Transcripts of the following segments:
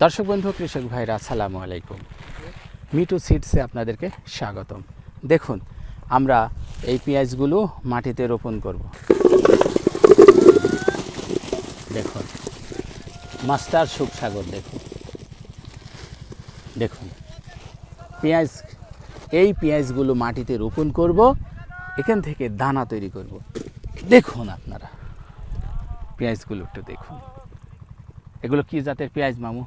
দর্শক বন্ধু, কৃষক ভাইরা, আসসালামু আলাইকুম। মিটু সিডসে আপনাদেরকে স্বাগতম। দেখুন, আমরা এই পেঁয়াজগুলো মাটিতে রোপণ করব। দেখুন, মাস্টার সুখসাগর, দেখুন। দেখুন, পেঁয়াজ, এই পেঁয়াজগুলো মাটিতে রোপণ করব, এখান থেকে দানা তৈরি করব। দেখুন আপনারা, পেঁয়াজগুলো একটু দেখুন। এগুলো কি জাতের পেঁয়াজ মামু।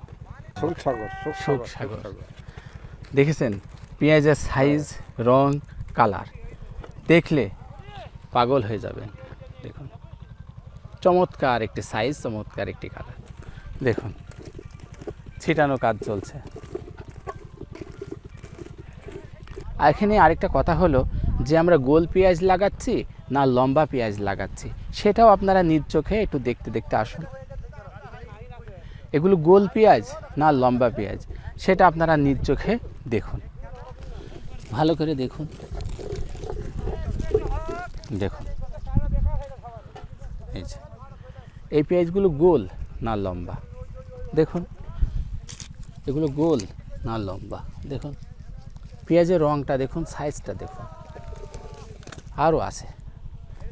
দেখেছেন? পেঁয়াজের সাইজ রং কালার দেখলে পাগল হয়ে যাবেন। দেখুন। চমৎকার একটি সাইজ চমৎকার একটি কালার দেখুন। ছিটানো কাজ চলছে। আর এখানে আরেকটা কথা হলো যে আমরা গোল পেঁয়াজ লাগাচ্ছি না লম্বা পেঁয়াজ লাগাচ্ছি? সেটাও আপনারা নিজ চোখে একটু দেখতে দেখতে আসুন। এগুলো গোল পেঁয়াজ না লম্বা পেঁয়াজ, সেটা আপনারা নিজ চোখে দেখুন। ভালো করে দেখুন। দেখুন। এই এই পেঁয়াজগুলো গোল না লম্বা? দেখুন। এগুলো গোল না লম্বা? দেখুন। পেঁয়াজের রঙটা দেখুন, সাইজটা দেখুন। আরও আছে।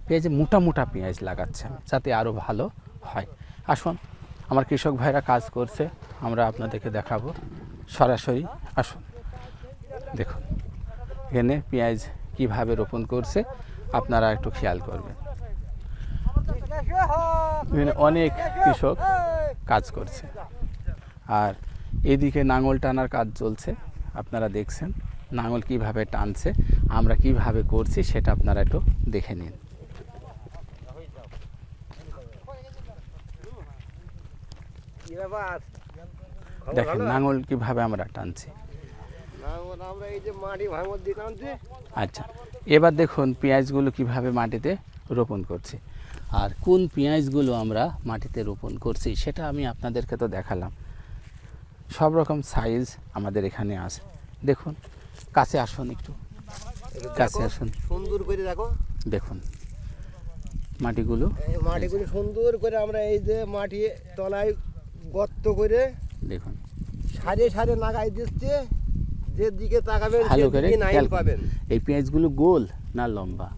পেঁয়াজে মোটা মোটা পেঁয়াজ লাগাচ্ছে যাতে আরও ভালো হয়। আসুন। আমার কৃষক ভাইরা কাজ করছে, আমরা আপনাদেরকে দেখাবো। সরাসরি আসুন। দেখুন, এখানে পেঁয়াজ কীভাবে রোপণ করছে, আপনারা একটু খেয়াল করবেন। এখানে অনেক কৃষক কাজ করছে। আর এদিকে নাঙল টানার কাজ চলছে, আপনারা দেখছেন। নাঙল কীভাবে টানছে, আমরা কীভাবে করছি, সেটা আপনারা একটু দেখে নিন। দেখেন? নাঙল কীভাবে আমরা টানছি। আচ্ছা এবার দেখুন পেঁয়াজগুলো কীভাবে মাটিতে রোপণ করছি। আর কোন পেঁয়াজগুলো আমরা মাটিতে রোপণ করছি সেটা আমি আপনাদেরকে তো দেখালাম। সব রকম সাইজ আমাদের এখানে আছে। দেখুন কাছে আসুন একটু। একটু কাছে আসুন। সুন্দর করে দেখো। দেখুন মাটিগুলো মাটিগুলো সুন্দর করে আমরা এই যে মাটি তলায় গর্ত করে দেখুন। সারে সারে লাগাই দিচ্ছে যেদিকে তাকাবেন ভালো করে সেদিকে নাইল পাবেন। এই পেঁয়াজগুলো গোল না লম্বা?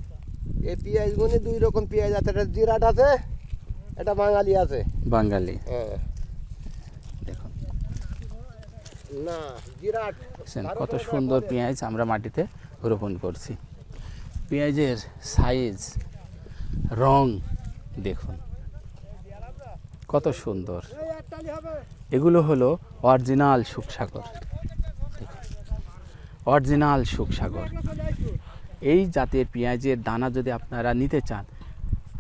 এই পেঁয়াজগুলি দুই রকম পেঁয়াজ আছে একটা জিরাট আছে এটা বাঙালি আছে। বাঙালি। হ্যাঁ। দেখুন। না জিরাট। কত সুন্দর পেঁয়াজ আমরা মাটিতে রোপণ করছি। পেঁয়াজের সাইজ রং দেখুন। কত সুন্দর। এগুলো হলো অরিজিনাল সুখসাগর। অরিজিনাল সুখসাগর। এই জাতের পেঁয়াজের দানা যদি আপনারা নিতে চান,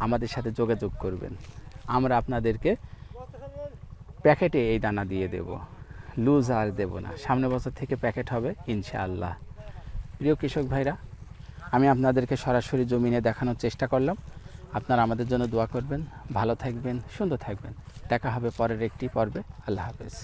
আমাদের সাথে যোগাযোগ করবেন। আমরা আপনাদেরকে প্যাকেটে এই দানা দিয়ে দেব। লুজ আর দেব না। সামনে বছর থেকে প্যাকেট হবে, ইনশাআল্লাহ। প্রিয় কৃষক ভাইরা, আমি আপনাদেরকে সরাসরি জমিনে দেখানোর চেষ্টা করলাম। আপনারা আমাদের জন্য দোয়া করবেন, ভালো থাকবেন, সুন্দর থাকবেন। দেখা হবে পরের একটি পর্বে। আল্লাহ হাফেজ।